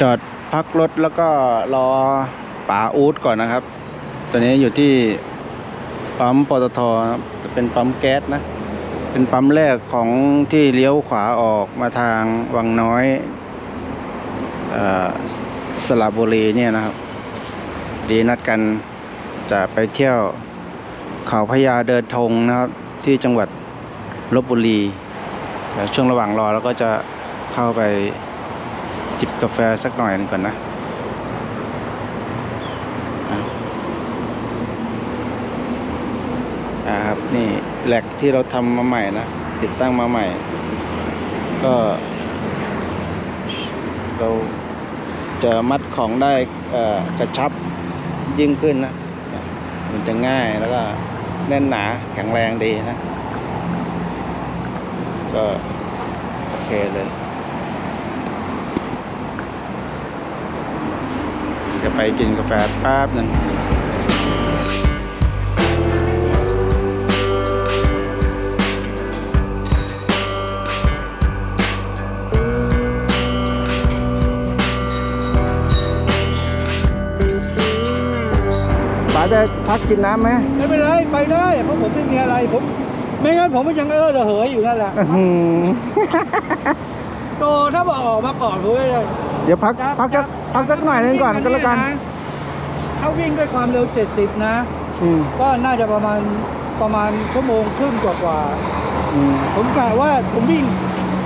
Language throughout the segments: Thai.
จอดพักรถแล้วก็รอป๋าอูดก่อนนะครับ ตอนนี้อยู่ที่ปั๊มปตทจะเป็นปั๊มแก๊สนะ เป็นปั๊มแรกของที่เลี้ยวขวาออกมาทางวังน้อยอสระบุรีเนี่ยนะครับ ดีนัดกันจะไปเที่ยวเขาพญาเดินธงนะครับ ที่จังหวัดลบบุรีเดี๋ยวช่วงระหว่างรอแล้วก็จะเข้าไป จิบกาแฟสักหน่อยนึงก่อนนะอะครับนี่แหลกที่เราทำมาใหม่นะ ติดตั้งมาใหม่ ก็ เราจะมัดของได้กระชับยิ่งขึ้นนะ มันจะง่ายแล้วก็แน่นหนาแข็งแรงดีนะ ก็ โอเคเลย จะ ไปกินกาแฟแป๊บหนึ่งป๋าจะพักกินน้ำไหมไม่เป็นไรไปได้เพราะผมไม่มีอะไรผม ไม่งั้นผมก็ยังเออระเหยอยู่นั่นแหละอื้อหือ โตถ้าบอกออกมาก่อนผมไม่ได้เดี๋ยวพักพักสักพักสักหน่อยหนึงก่อนก็แล้วกัน ถ้าวิ่งด้วยความเร็ว 70 นะ อืมก็น่าจะประมาณประมาณชั่วโมงครึ่งกว่ากว่าอืมๆผมกะว่าผมวิ่ง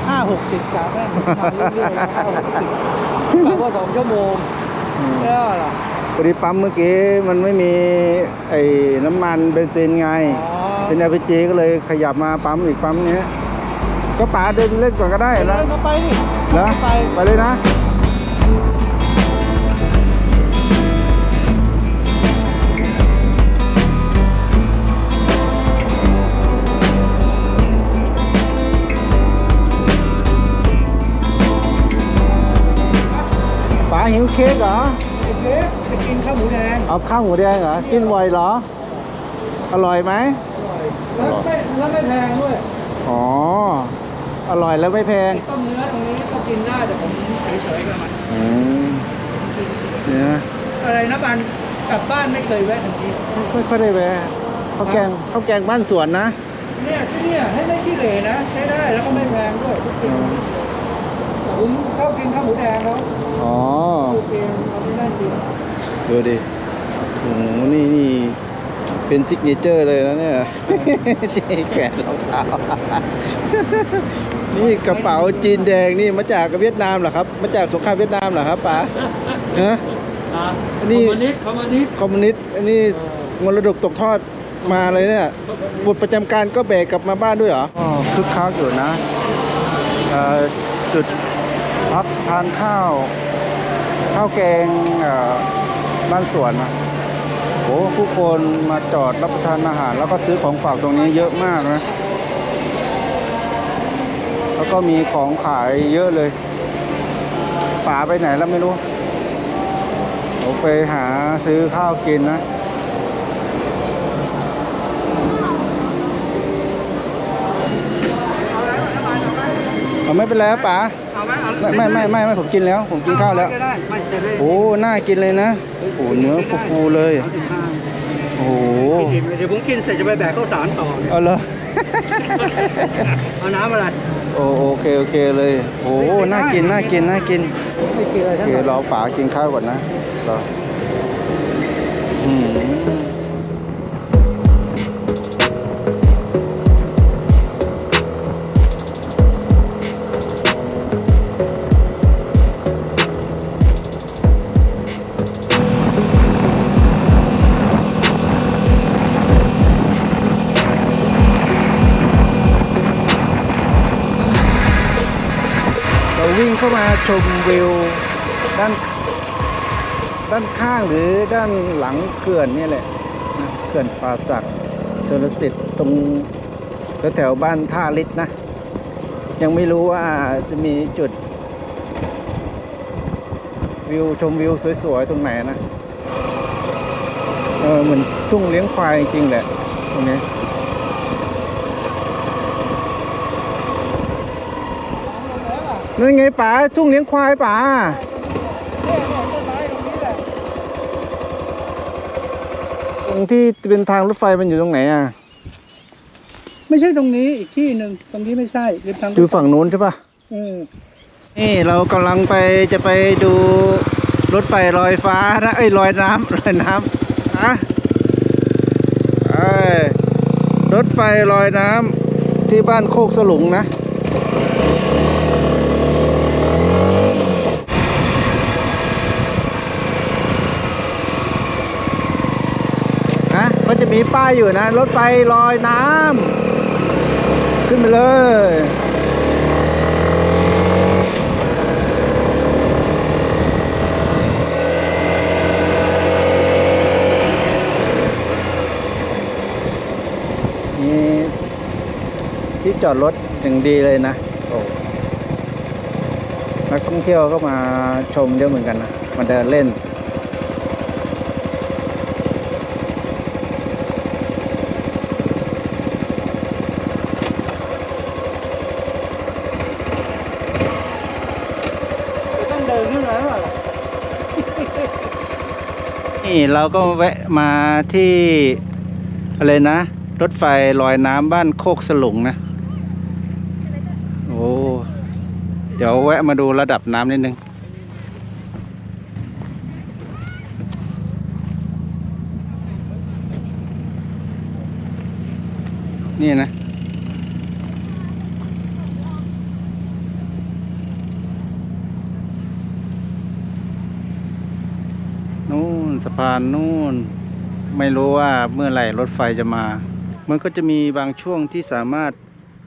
5 60กะแม่งมาเรื่อยๆนะ5 60กะว่าสองชั่วโมงอืมแล้วล่ะพอดีปั๊มเมื่อกี้มันไม่มีไอ้น้ำมันเบนซินไงอ๋อเป็น LPG ก็เลยขยับมาปั๊มอีกปั๊มเนี้ย ก็ป๋าเดินเล่นก่อนก็ได้เดิแล้วนเข้าไปดิแล้วไปไปเลยนะป๋าหิวเค้กเหรอเล็กจะกินข้าวหมูแดงเอาข้าวหมูแดงเหรอกินบ่อยเหรอ อร่อยไหมแล้วไม่แล้วไม่แพงด้วย อ๋อ อร่อยแล้วไม่แพงต้มเนื้อตรงนี้ก็กินได้แต่ผมเฉยๆกับมันอืมเนี่ยอะไรนะบันกลับบ้านไม่เคยแวะทันทีไม่ค่อยได้แวะข้าวแกงข้าวแกงบ้านสวนนะเนี่ยที่เนี่ยให้ไม่ขี้เหร่นะใช้ได้แล้วก็ไม่แพงด้วยทุกสิ่งผมชอบกินข้าวหมูแดงแล้วอ๋อโอเคเอาไม่ได้จริงดูดิโอ้โหนี่นี่ เป็นซิกเนเจอร์เลยนะเนี่ยเจ๊แขวนรองเท้านี่กระเป๋าจีนแดงนี่มาจากเวียดนามเหรอครับ มาจากสงครามเวียดนามเหรอครับป๋าฮะอะอันนี้คอมมิวนิสต์คอมมิวนิสต์คอมมิวนิสต์อันนี้มรดกตกทอดมาเลยเนี่ยบทประจำการก็แบกกลับมาบ้านด้วยเหรออ๋อคึกคักอยู่นะเอ่อจุดพักทานข้าว ข้าวแกงเอ่อบ้านสวนนะโอ้ ผู้คนมาจอดรับประทานอาหาร แล้วก็ซื้อของฝากตรงนี้เยอะมากนะ แล้วก็มีของขายเยอะเลยป๋าไปไหนแล้วไม่รู้ผมไปหาซื้อข้าวกินนะเอาไม่เป็นไรป๋า ไหมเอาไม่ไม่ไม่ไม่ไม่ผมกินแล้ว ผมกินข้าวแล้วก็ได้ไม่จะได้โอ้น่ากินเลยนะโอ้โหเนื้อฟูๆเลยเอาสิบห้าโอ้โหกินเดี๋ยวผมกินเสร็จจะไปแบกข้าวสารต่อเอาเลยเอาน้ำอะไรโอโอเคโอเคเลยโอ้น่ากินน่ากินน่ากินไม่กินอะไรโอทั้งเคนั้นรอป๋ากินข้าวก่อนนะรออืม มาชมวิวด้านด้านข้างหรือด้านหลังเขื่อนนี่แหละนะเขื่อนป่าสักชนสิทธิ์ตรงแถวบ้านท่าลิศนะ ยังไม่รู้ว่าจะมีจุด วิวชมวิวสวยๆ ตรงไหนนะ เออเหมือนทุ่งเลี้ยงควายจริงแหละตรงนี้ นั่นไงป๋าทุ่งเลี้ยงควายป๋าเนี่ยเนี่ยต้นไม้ตรงนี้แหละตรงที่เป็นทางรถไฟมันอยู่ตรงไหนอะไม่ใช่ตรงนี้อีกที่หนึ่งตรงนี้ไม่ใช่ริมทางอยู่ฝั่งนู้นใช่ปะเออนี่เรากำลังไปจะไปดูรถไฟลอยฟ้านะเอ้ยลอยน้ำลอยน้ำอะเอ้ยรถไฟลอยน้ำที่บ้านโคกสลุงนะ ฮะก็จะ มีป้ายอยู่นะ รถไฟลอยน้ำขึ้นไปเลย นี่ที่จอดรถอย่างดีเลยนะโอ้นักท่องเที่ยวก็มาชมเยอะเหมือนกันนะ มาเดินเล่น จะต้องเดิ นี่เราก็แวะมาที่อะไรนะ รถไฟลอยน้ำบ้านโคกสลุงนะ โอ้ เดี๋ยวแวะมาดูระดับน้ำนิดนึงนี่นะ นู่นสะพานนู่น ไม่รู้ว่าเมื่อไหร่รถไฟจะมา มันก็จะมีบางช่วงที่สามารถ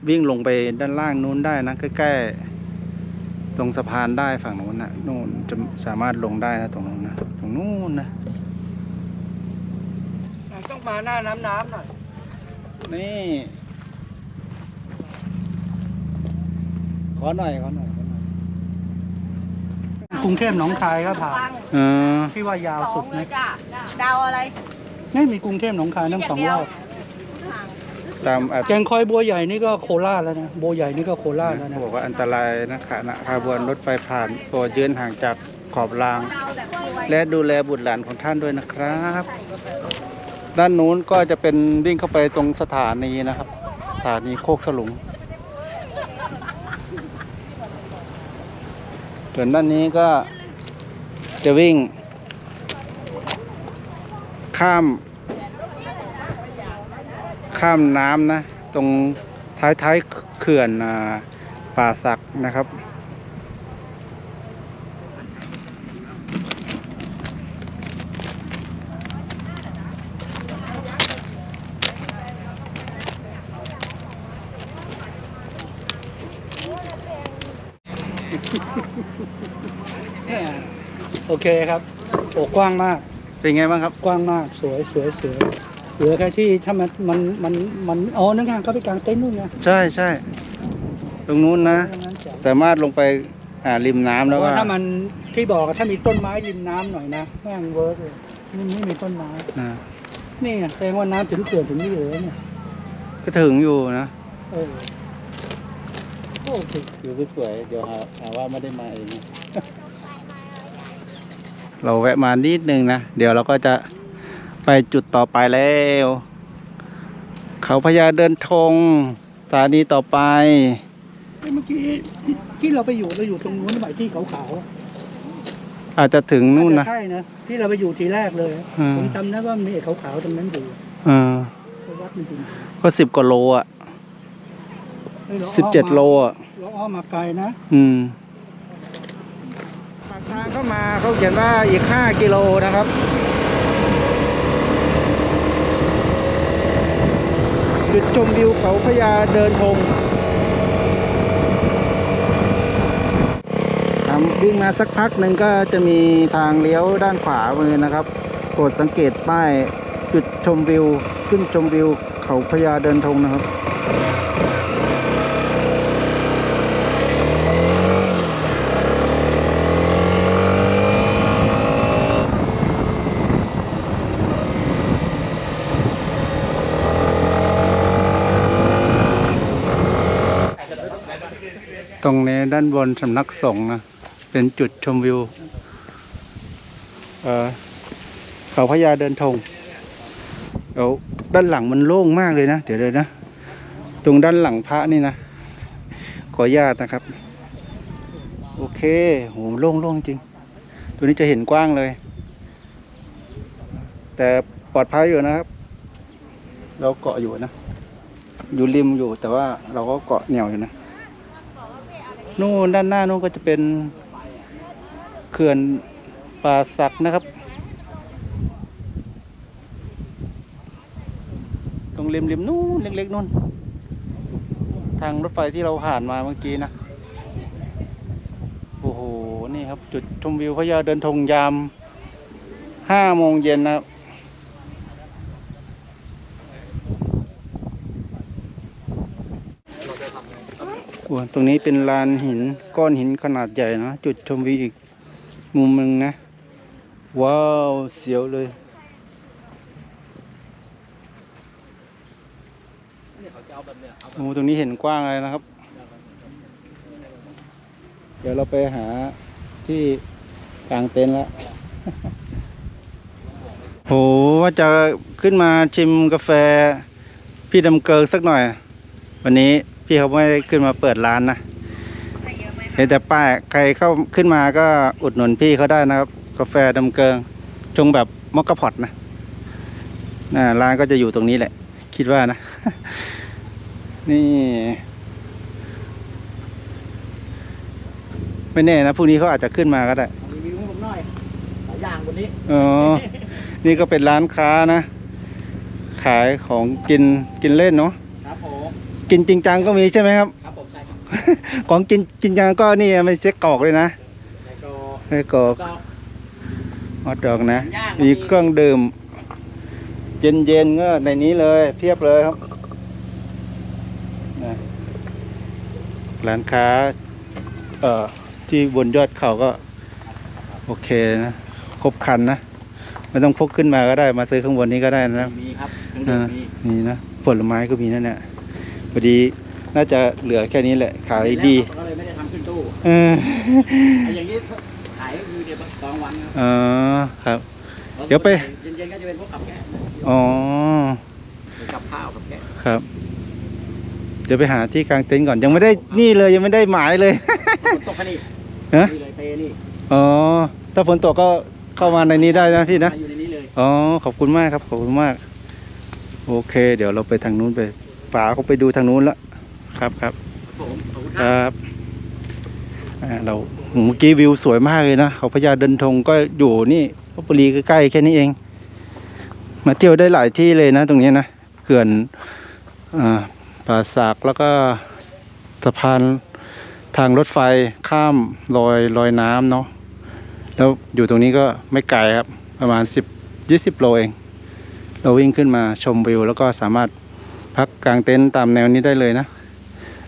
วิ่งลงไปด้านล่างนู้นได้นะใกล้ๆตรงสะพานได้ฝั่งนู้นนะนู่นจะสามารถลงได้นะตรงนู้นนะตรงนู้นนะต้องมาหน้าน้ำน้ำหน่อยนี่ขอหน่อยขอหน่อยขอหน่อย กรุงเทพหนองคายก็ผ่านเออที่ว่ายาวสอสุงดเลนะยจ้ะดาวอะไรไม่มีกรุงเทพหนองคายทั้งสองรอบตามอัดแกงคอยบัวใหญ่นี่ก็โคราชแล้วนะบัวใหญ่นี่ก็โคราชแล้วนะเขาบอกว่าอันตรายนะขณะขบวนรถไฟผ่านตัวยืนห่างจากขอบราง ดาวแบบรวยและดูแลบุตรหลานของท่านด้วยนะครับ ด้านนู้นก็จะเป็นวิ่งเข้าไปตรงสถานีนะครับ สถานีโคกสลุง ส่วนด้านนี้ก็จะวิ่ง ข้าม ข้ามน้ำนะ ตรงท้ายท้ายๆเขื่อนอป่าสักนะครับ เคครับโอ้กว้างมาก เป็นไงบ้างครับ กว้างมากสวยสวยสวยเหลือแค่ที่ถ้ามันมันมันมันอ๋อนั่นไงเขาไปกางเต็นท์นู่นไงใช่ใช่ตรงนู้นนะดังนั้นแจ๋วสามารถลงไปอ่าริมน้ำเพแล้วราะก็ว่าถ้ามันที่บอกอะถ้ามีต้นไม้ริมน้ำหน่อยนะแม่งเวิร์กเลยนี่ไม่มีต้นไม้อ่านี่ไงแสดงว่าน้ำถึงเขื่อนถึงนี่เลยเนี่ยก็ถึงอยู่นะเออโอเค อยู่ก็สวยเดี๋ยวหาหาว่าไม่ได้มาเอง เราแวะมานิดนึงนะ เดี๋ยวเราก็จะไปจุดต่อไปแล้ว เขาพญาเดินธงสถานีต่อไปเอ้ยเมื่อกี้ที่เราไปอยู่เราอยู่ตรงนู้นหมายที่ขาวๆอะอาจจะถึงนู่นอาจนะจะใช่นะที่เราไปอยู่ทีแรกเลยอืมผมจำได้ว่ามีไอ้ขาวๆตรงนั้นอยู่เออไปวัดมันจริงก็สิบกว่าโลอะฮ้ยราสิบเจ็ดโลอ้อมอะมาเราอ้อมมาไกลนะ อืมปาก ทางเข้ามาเขาเขียนว่าอีก 5 กิโลนะครับจุดชมวิวเขาพญาเดินธงทำวิ่งมาสักพักหนึ่งก็จะมีทางเลี้ยวด้านขวามือนะครับโปรดสังเกตป้ายจุดชมวิว ขึ้นชมวิวเขาพญาเดินธงนะครับ ตรงนี้ด้านบนสำนักสงฆ์นะเป็นจุดชมวิวเออเขาพญาเดินธงเดี๋ยวด้านหลังมันโล่งมากเลยนะ เดี๋ยวเลยนะ ตรงด้านหลังพระนี่นะ ขออนุญาตนะครับ โอเคโหโล่งโล่งจริง ตัวนี้จะเห็นกว้างเลย แต่ปลอดภัยอยู่นะครับ เราเกาะอยู่นะ อยู่ริมอยู่แต่ว่าเราก็เกาะเหนียวอยู่นะ นู่นด้านหน้านู่นก็จะเป็นเขื่อนป่าสักนะครับ ตรงริมริมนู่นเล็กๆนู่น ทางรถไฟที่เราผ่านมาเมื่อกี้นะ โอ้โห นี่ครับ จุดชมวิวพระยาเดินธงยามห้าโมงเย็นนะครับ โอ้ตรงนี้เป็นลานหินก้อนหินขนาดใหญ่นะ จุดชมวิวอีกมุมหนึ่งนะ ว้าว เสียวเลยโอ้ตรงนี้เห็นกว้างเลยนะครับ เดี๋ยวเราไปหาที่กลางเต็นท์แล้วโหว่าจะขึ้นมาชิมกาแฟ พี่ดำเกิงสักหน่อย วันนี้ พี่เขาไม่ได้ขึ้นมาเปิดร้านนะเห็นแต่ป้ายใครเข้าขึ้นมาก็อุดหนุนพี่เขาได้นะครับ กาแฟดำเกิงชงแบบมอคคาพอตนะน่าร้านก็จะอยู่ตรงนี้แหละ คิดว่านะ นี่ ไม่แน่นะพรุ่งนี้เขาอาจจะขึ้นมาก็ได้รีวิวให้ผมหน่อยหลายอย่างวันนี้อ๋อนี่ก็เป็นร้านค้านะ ขายของกินกินเล่นเนาะครับผม กินจริงจังก็มีใช่ไหมครับ ครับผมใช่ครับของกินจริงจังก็นี่ไม่ใช่กรอกเลยนะแล้วก็ไส้กรอกก็ ฮอทดอกนะย่างก็มี มีเครื่องดื่ม เย็นๆก็ในนี้เลยเพียบเลยครับนะร้านค้า เอ่อที่บนยอดเขาก็ โอเคนะ ครบครันนะ ไม่ต้องพกขึ้นมาก็ได้มาซื้อข้างบนนี้ก็ได้นะ มีครับเครื่องอ่าดื่มมี นี่นะผลไม้ก็มีนั่นแหละ พอดีน่าจะเหลือแค่นี้แหละ ขายดีแล้วก็เลยไม่ได้ทำขึ้นตู้เออไอ้อย่างนี้ขายอยู่เดี๋ยวสองวันครับอ๋อครับ เดี๋ยวไปเย็นๆก็จะเป็นพวกกับแกะอ๋อหรือกับข้าวกับแกะครับ เดี๋ยวไปหาที่กลางเต็นท์ก่อนยังไม่ได้นี่เลยยังไม่ได้หมายเลยฝนตกแค่นี้ฮะนี่เลยเปนี่อ๋อถ้าฝนตกก็เข้ามาในนี้ได้นะพี่นะมาอยู่ในนี้เลยอ๋อขอบคุณมากครับขอบคุณมาก โอเค เดี๋ยวเราไปทางนู้นไป ป๋าเขาไปดูทางนู้นละครับครับผมขอบคุณคครับรับอ่าเราเมื่อกี้วิวสวยมากเลยนะเขาพญาเดินธงก็อยู่นี่ลพบุรีใกล้ๆแค่นี้เอง มาเที่ยวได้หลายที่เลยนะ ตรงนี้นะเขื่อนอ่าป่าสักแล้วก็สะพานทางรถไฟข้ามลอยลอยน้ำเนาะแล้วอยู่ตรงนี้ก็ไม่ไกลครับ ประมาณสิบยี่สิบโลเอง เราวิ่งขึ้นมาชมวิว แล้วก็สามารถ พักกลางเต็นท์ตามแนวนี้ได้เลยนะ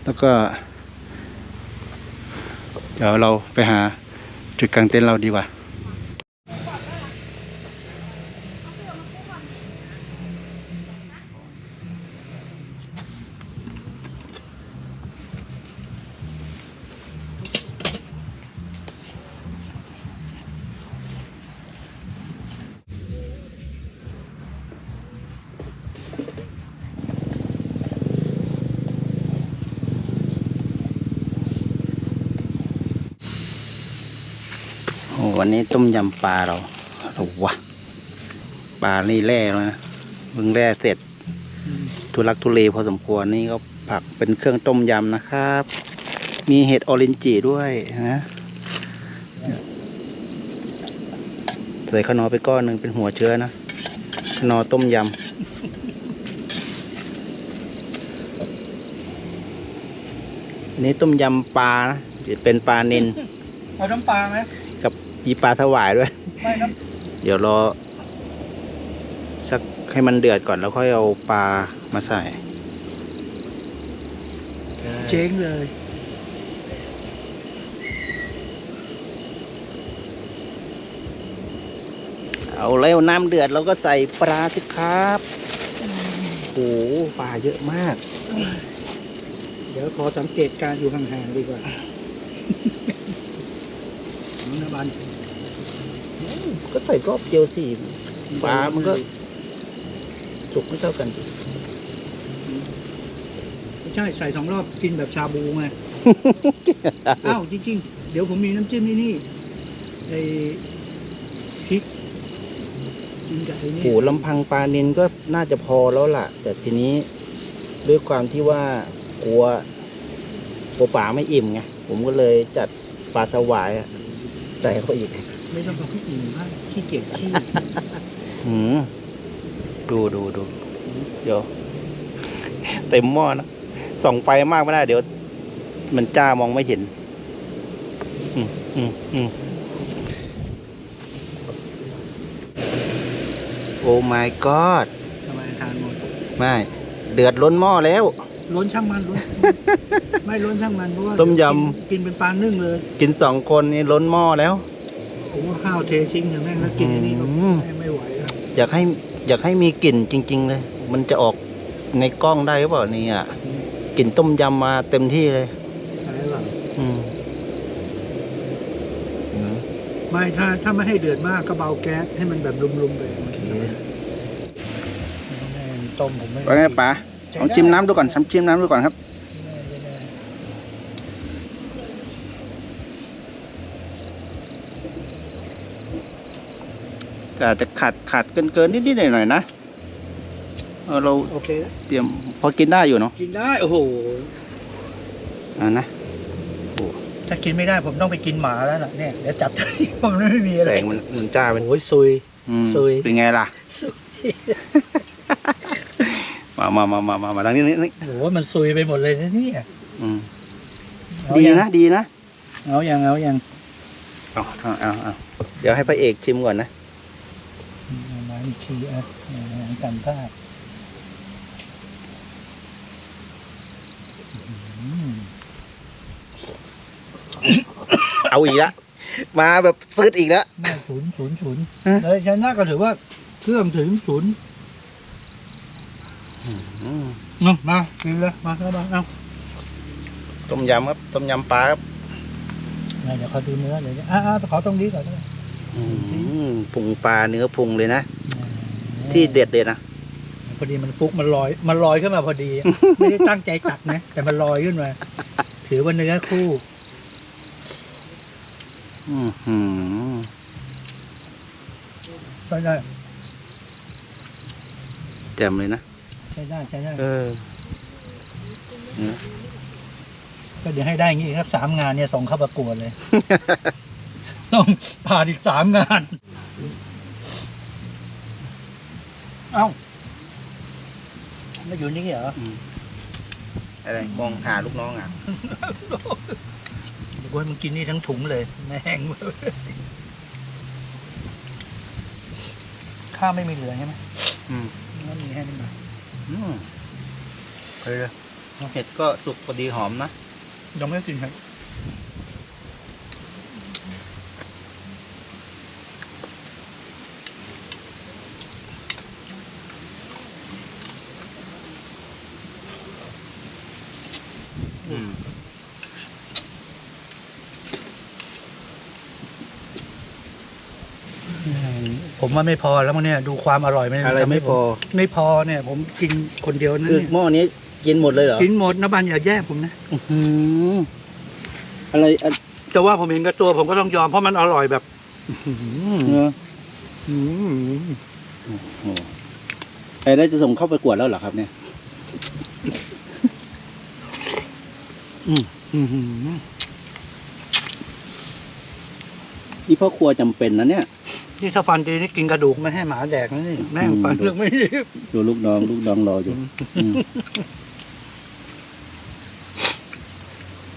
แล้วก็ เดี๋ยวเราไปหาจุดกลางเต็นท์เราดีกว่า ต้มยำปลาเราโอ้วะปลานี่แร่แล้วนะเพิ่งแร่เสร็จทุลักทุเลพอสมควรนี่ก็ผักเป็นเครื่องต้มยำนะครับ มีเห็ดออรินจิด้วยนะใส่ขนอไปก้อนหนึ่งเป็นหัวเชื้อนะขนอต้มยำนนี้ต้มยำปลานะเป็นปลานิน เอาน้ำปลาไหมกับยีปลาถวายด้วย ไม่น้เดี๋ยวรอสักให้มันเดือดก่อนแล้วค่อยเอาปลามาใส่ำเจ๊งเลย เอาแล้วน้ำเดือดเราก็ใส่ปลาสิครับโอ้โหปลาเยอะมาก เดี๋ยวขอสังเกตการอยู่ห่างๆดีกว่า น้ำบันก็ใส่รอบเดียวสิปลามันก็สุกไม่เท่ากันสิไม่ใช่ใส่สองรอบกินแบบชาบูไง อ้าวจริง ๆ เดี๋ยวผมมีน้ำจิ้มนี่นี่ไอ้พริกกินกับไอ้นี่โหลำพังปลานินก็น่าจะพอแล้วล่ะ แต่ทีนี้ด้วยความที่ว่ากลัวกลัวปลาไม่อิ่มไงผมก็เลยจัดปลาสวายอะ ใส่เข้าไปอีก ไม่ต้องเอาพริกอื่นมากขี้เกียจขี้หืมดูดูดูเดี๋ยวเต็มหม้อนะส่องไฟมากไม่ได้ เดี๋ยว มันจ้ามองไม่เห็น อืมอืมอืมโอ้ my god ทำไมทานหมด ไม่ เดือดล้นหม้อแล้ว ล้นช่างมันล้นไม่ล้นช่างมันเพราะว่าต้มยำกินกินเป็นปลานึ่งเลยกินสองคนนี่ล้นหม้อแล้ว ผมว่าข้าวเททิ้งถึงแม่งแล้วกินอันนี้ก็อืม ไม่ไม่ไหวแล้วอยากให้อยากให้มีกลิ่นจริง ๆ เลย มันจะออกในกล้องได้หรือเปล่าเนี่ยกลิ่นต้มยำมาเต็มที่เลยใช่หรออืมอืมไม่ถ้าถ้าไม่ให้เดือดมากก็เบาแก๊สให้มันแบบลุมๆไปมันจะแม่งต้มผมไม่ว่าไงป๋า ลองชิมน้ำดูก่อนชิมชิมน้ำดูก่อนครับก็อาจจะขาดขาดเกินเกินนิดนิดหน่อยหน่อยๆนะเออเราโอเคเตรียมพอกินได้อยู่เนาะกินได้โอ้โห อ่านะถ้ากินไม่ได้ผมต้องไปกินหมาแล้วล่ะเนี่ยเดี๋ยวจับ ผมไม่มีอะไรแสงมันมันจ้าเป็นโอ้ยซุยอืมซุย เป็นไงล่ะ มามามามามามาทางนี้นี่นี่โอ้โหมันซุยไปหมดเลยนะเนี่ยอืมเอาดียังนะดีนะเอาอย่างเอาอย่างเอาเอาเอาเอาเดี๋ยวให้พระเอกชิมก่อนนะเอามาอีกทีอะเนี่ยกันพลาดอืมเอาอีกละมาแบบซึดอีกแล้วไม่ศูนย์ศูนย์ศูนย์ฮะ เลยชนะก็ถือว่าเครื่องถึงศูนย์อืม เอามากินเลยมาเข้ามาเอาต้มยำครับ ต้มยำปลาครับเดี๋ยวขอดูเนื้อเลยอ่าขอตรงนี้ก่อนนะอืมพุงปลาเนื้อพุงเลยนะ ที่เด็ดเด็ดๆนะพอดีมันฟุกมันลอยมันลอยขึ้นมาพอดีอะไม่ได้ตั้งใจตัดนะ แต่มันลอยขึ้นมา ถือว่าเนื้อคู่อือหือใช้ได้แจ่มเลยนะใช้ได้ใช้ได้เออก็เดี๋ยวให้ได้อย่างงี้ครับสามงานเนี่ยส่งเข้าประกวดเลย ต้องผ่านอีกสามงาน เอ้าไม่อยู่นี่เหรออะไรมองหาลูกน้องอะบอกว่ามันกินนี่ทั้งถุงเลยแม่งข้าวไม่มีเหลือใช่ไหมอืมไม่มีให้นี่มาอื มเฮ้ยเห็ดก็สุกพอดีหอมนะยังไม่ได้กินครับ ผมว่าไม่พอแล้วมั้งเนี่ยดูความอร่อยไม่อะไรไม่พอ ไม่พอเนี่ย ผมกินคนเดียวนะคือเนี่ยหม้อนี้กินหมดเลยเหรอกินหมดนะบันอย่าแย่ผมนะอื้อหืออะไรอะแต่ว่าผมเห็นกับตัวผมก็ต้องยอมเพราะมันอร่อยแบบเนอะอืมโอ้โหไอ้ได้จะส่งเข้าประกวดแล้วเหรอครับ เนี่ยอืมนี่พ่อครัวจำเป็นนะเนี่ย นี่ถ้าฟันดีนี่กินกระดูกไม่ให้หมาแดกนะนี่แม่งอืมฟันเลือกไม่ดีดูลูกน้อง ลูกน้องรออยู่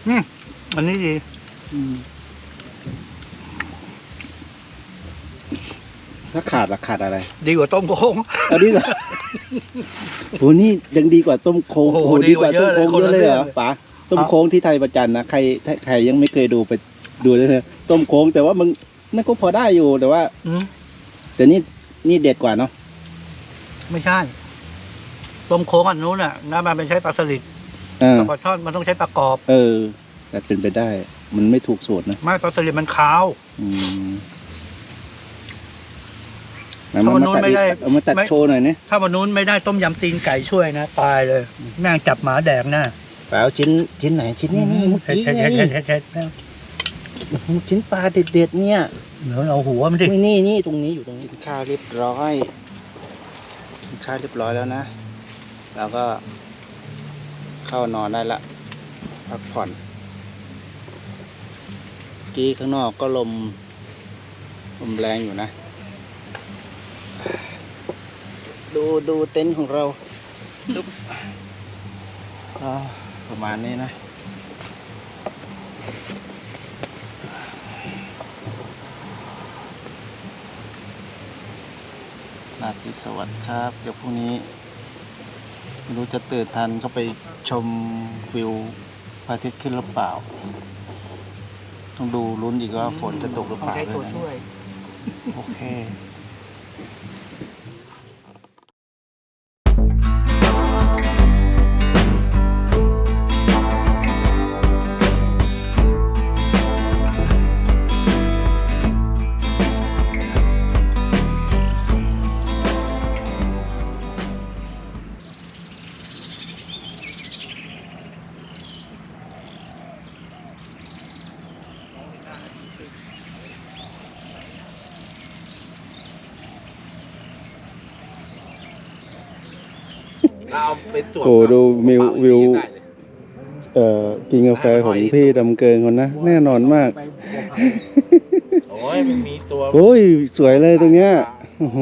อืมอันนี้ดีถ้าขาดละขาดอะไร ดีกว่าต้มโค้งเอาดีกว่าโหนี่ยังดีกว่าต้มโค้งโอ้โหโอ้โหดีกว่าดีกต้ว่ามโค้งเยเยอะอะเลเลยยเหรอคนละเรื่องป๋าต้มโค้งที่ไทยประจันนะใครถ้าใครยังไม่เคยดูไปดูเลยเถอะต้มโค้งแต่ว่ามัน นั่นก็พอได้อยู่แต่ว่าอืมแต่นี่นี่เด็ดกว่าเนาะไม่ใช่ต้มโค้งอันนู้นน่ะน้ำมันเป็นใช้ปลาสลิดเออแต่ปลาช่อนมันต้องใช้ปลากรอบเออ แต่เป็นไปได้ มันไม่ถูกสูตรนะไม่ปลาสลิดมันขาว อืมไหนมามาตัดอีกเอามาตัดโชว์หน่อยนี่ถ้าวันนู้นไม่ได้ต้มยำตีนไก่ช่วยนะตายเลยแม่งจับหมาแดกหน้าแปลวชิ้นชิ้นไหนชิ้นนี้นี่เมื่อเฮ็ดกี้เฮ็ดไงเฮ็ดเฮ็ดเฮ็ดเฮ็ด ชิ้นปลาเด็ดๆเนี่ยเดี๋ยวเอาหัวมันดินี่นี่นี่ตรงนี้อยู่ตรงนี้กินข้าวเรียบร้อยกินข้าวเรียบร้อยแล้วนะแล้วก็เข้านอนได้ละพักผ่อนเมื่อกี้ข้างนอกก็ลมลมแรงอยู่นะ ดูดูเต็นท์ของเราดุ๊บก็ประมาณนี้นะ ราตรีสวัสดิ์ครับ เดี๋ยวพรุ่งนี้ไม่รู้จะตื่นทันเข้าไปชมวิวพระอาทิตย์ขึ้นหรือเปล่า ต้องดูลุ้นอีกว่าฝนจะตกหรือเปล่าใช้ด้ตัววยนะช่วยโอเค เราเอาไปสวมโอ้ดูวิวกระเป๋าวิวอย่างนี้ได้เลยเอ่อกินกาแฟของพี่ดำเกินคนนะ แน่นอนมากไปบัวผันโอ้ยมันมีตัวโอ้ย สวยเลยตรงเนี้ยโอ้โห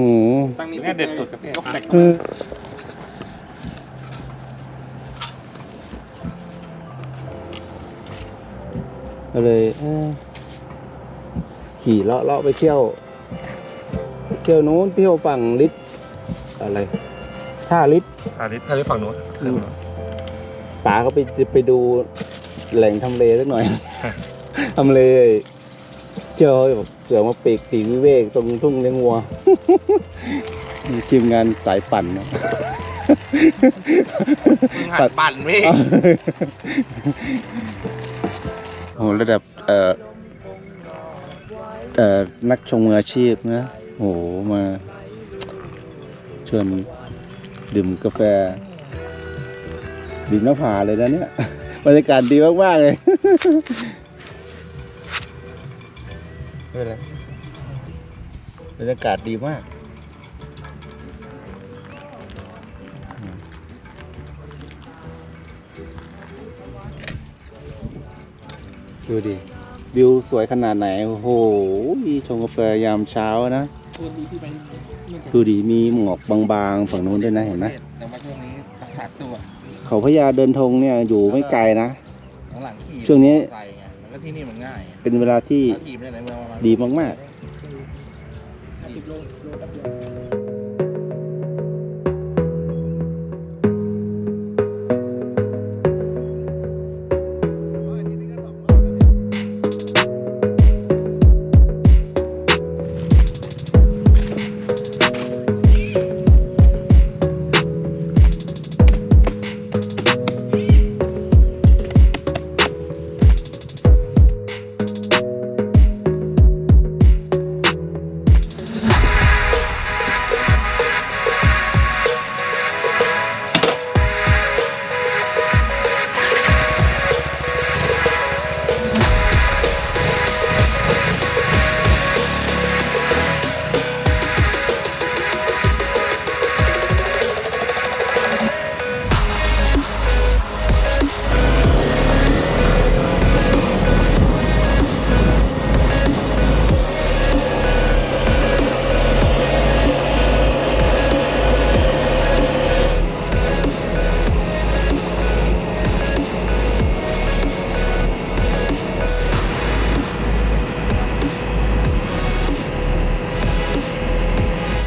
ตั้งนี้แค่เด็ดสุดกับยกแตกเออก็เลยเอ้ยขี่เลาะเลาะไปเที่ยว เที่ยวนู้นเที่ยวฝั่งลิศอะไร ท่าลิศอันนี้อันนี้ฝั่งนู้นป๋าเขาไปไปดูแหล่งทำเลสักหน่อย ทำเลเที่ยวแบบเสือมาปีกปีกวิเวกตรงทุ่งเลี้ยงวัว มีทีมงานสายปั่นนะ มึงหันปั่นพี่โอ้โหระดับเอ่อเอ่อนักชงมืออาชีพนะโอ้โหมาชวน ดื่มกาแฟดื่มน้ำผาเลยนะเนี่ยบรรยากาศดีมากๆเลยเป็นไรบรรยากาศดีมาก ดูดิ วิวสวยขนาดไหน โอ้โหชงกาแฟยามเช้านะ ดูดิมีหมอกบางๆฝั่งนู้นด้วยนะเห็นไหมแต่ว่าช่วงนี้พักชัดตัวเขาพญาเดินธงเนี่ยอยู่ไม่ไกลนะหลังๆขี่ช่วงนี้ใส่ไงมันก็ที่นี่มันง่ายไงเป็นเวลาที่ถ้าขี่ไปในเมืองประมาณดีมากห้